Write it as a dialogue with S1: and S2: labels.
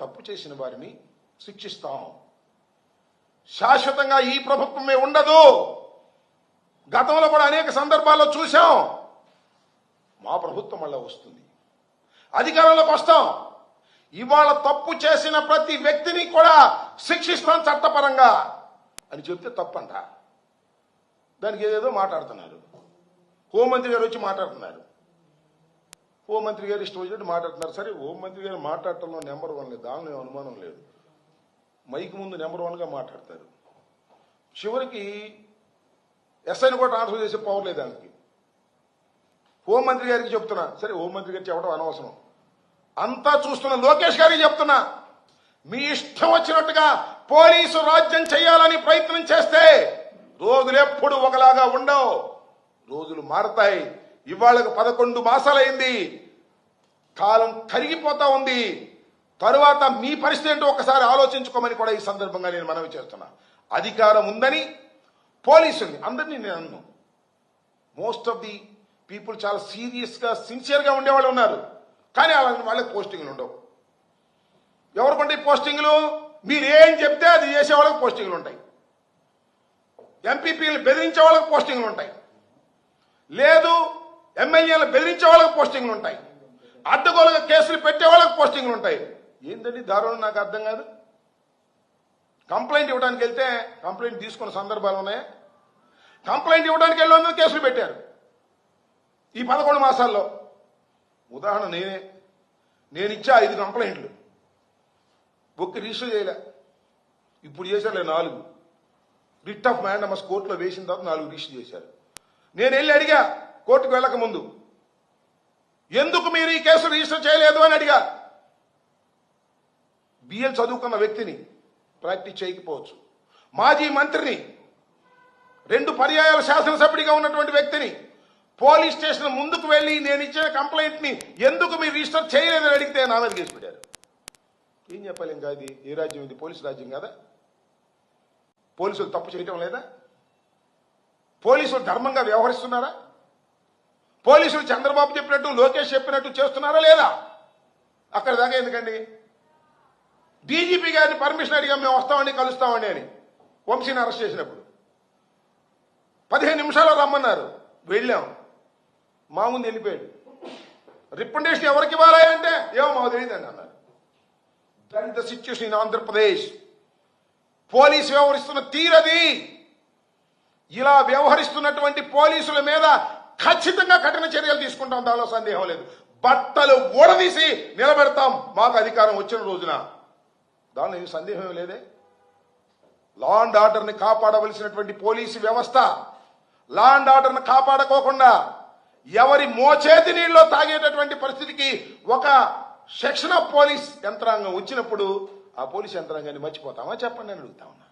S1: తప్పు చేసిన వారిని శిక్షిస్తాం. శాశ్వతంగా ఈ ప్రభుత్వమే ఉండదు. గతంలో కూడా అనేక సందర్భాల్లో చూశాం. మా ప్రభుత్వం మళ్ళా వస్తుంది. అధికారంలోకి వస్తాం. ఇవాళ తప్పు చేసిన ప్రతి వ్యక్తిని కూడా శిక్షిస్తాం చట్టపరంగా అని చెప్తే తప్పంట. దానికి ఏదేదో మాట్లాడుతున్నారు. హోంమంత్రి గారు వచ్చి మాట్లాడుతున్నారు. హోంమంత్రి గారు ఇష్టం వచ్చినట్టు మాట్లాడుతున్నారు. సరే హోంమంత్రి గారు మాట్లాడటంలో నెంబర్ వన్ లేదు దానిలో అనుమానం లేదు. మైక్ ముందు నెంబర్ వన్గా మాట్లాడతారు. చివరికి ఎస్ఐని కూడా ట్రాన్స్ఫర్ చేసే పవర్ లేదు దానికి. హోంమంత్రి గారికి చెప్తున్నా సరే హోంమంత్రి గారికి చెప్పడం అనవసరం. అంతా చూస్తున్న లోకేష్ గారికి చెప్తున్నా మీ ఇష్టం వచ్చినట్టుగా పోలీసు రాజ్యం చేయాలని ప్రయత్నం చేస్తే రోజులు ఎప్పుడు ఒకలాగా ఉండవు. రోజులు మారతాయి. ఇవాళకు పదకొండు మాసాలైంది. కాలం కరిగిపోతా ఉంది. తరువాత మీ పరిస్థితి ఏంటో ఒకసారి ఆలోచించుకోమని కూడా ఈ సందర్భంగా నేను మనవి చేస్తున్నా. అధికారం ఉందని పోలీసుల్ని అందరినీ నేను అన్ను. మోస్ట్ ఆఫ్ ది పీపుల్ చాలా సీరియస్గా సిన్సియర్గా ఉండేవాళ్ళు ఉన్నారు. కానీ అలాంటి వాళ్ళకి పోస్టింగ్లు ఉండవు. ఎవరికంటే పోస్టింగ్లు మీరు ఏం చెప్తే అది చేసే వాళ్ళకి పోస్టింగ్లు ఉంటాయి. ఎంపీపీలు బెదిరించే వాళ్ళకి పోస్టింగ్లు ఉంటాయి. లేదు ఎమ్మెల్యేలు బెదిరించే వాళ్ళకి పోస్టింగ్లు ఉంటాయి. అడ్డగోలుగా కేసులు పెట్టే వాళ్ళకి పోస్టింగ్లు ఉంటాయి. ఏంటండి దారుణం? నాకు అర్థం కాదు. కంప్లైంట్ ఇవ్వడానికి వెళ్తే కంప్లైంట్ తీసుకున్న సందర్భాలు ఉన్నాయా? కంప్లైంట్ ఇవ్వడానికి వెళ్ళి కేసులు పెట్టారు. ఈ పదకొండు మాసాల్లో. ఉదాహరణ నేనే. నేను ఇచ్చా ఐదు కంప్లైంట్లు. ఒక్క రిజిస్టర్ చేయలే. ఇప్పుడు చేశారులే నాలుగు. రిట్ ఆఫ్ మ్యాండమస్ కోర్టులో వేసిన తర్వాత నాలుగు రిజిస్టర్ చేశారు. నేను వెళ్ళి అడిగా కోర్టుకు వెళ్ళక ముందు. ఎందుకు మీరు ఈ కేసు రిజిస్టర్ చేయలేదు అని అడిగా. బిఎల్ చదువుకున్న వ్యక్తిని ప్రాక్టీస్ చేయకపోవచ్చు. మాజీ మంత్రిని రెండు పర్యాయాల శాసనసభ్యుడిగా ఉన్నటువంటి వ్యక్తిని పోలీస్ స్టేషన్ ముందుకు వెళ్ళి నేను ఇచ్చిన కంప్లైంట్ని ఎందుకు మీరు రిజిస్టర్ చేయలేదని అడిగితే నా మీద కేసు పెట్టారు. ఏం చెప్పాలి ఇంకా ఇది ఏ రాజ్యం ఇది? పోలీసు రాజ్యం కదా? పోలీసులు తప్పు చేయటం లేదా? పోలీసులు ధర్మంగా వ్యవహరిస్తున్నారా? పోలీసులు చంద్రబాబు చెప్పినట్టు లోకేష్ చెప్పినట్టు చేస్తున్నారా లేదా? అక్కడ దాకా ఎందుకండి? డీజీపీ గారిని పర్మిషన్ అడిగాం మేము వస్తామండి కలుస్తామండి అని. వంశీని అరెస్ట్ చేసినప్పుడు. పదిహేను నిమిషాలు రమ్మన్నారు. వెళ్ళాం. మా ముందు వెళ్ళిపోయాడు. రిప్రజెంటేషన్ ఎవరికి ఇవ్వాలి అంటే ఏమో మాకు తెలియదండి అన్నారు. That is the situation in Andhra Pradesh police వ్యవహరిస్తున్న తీరది. ఇలా వ్యవహరిస్తున్నటువంటి పోలీసుల మీద ఖచ్చితంగా కఠిన చర్యలు తీసుకుంటాం దానిలో సందేహం లేదు. బట్టలు ఊడదీసి నిలబెడతాం. మాకు అధికారం వచ్చిన రోజున. దానిలో ఏం సందేహం లేదే. లా అండ్ ఆర్డర్ని కాపాడవలసినటువంటి పోలీసు వ్యవస్థ. లా అండ్ ఆర్డర్ని కాపాడుకోకుండా ఎవరి మోచేతి నీళ్ళలో తాగేటటువంటి పరిస్థితికి ఒక సెక్షన్ ఆఫ్ పోలీస్ యంత్రాంగం వచ్చినప్పుడు ఆ పోలీస్ యంత్రాంగాన్ని మర్చిపోతామా? చెప్పండి అని అడుగుతా ఉన్నా.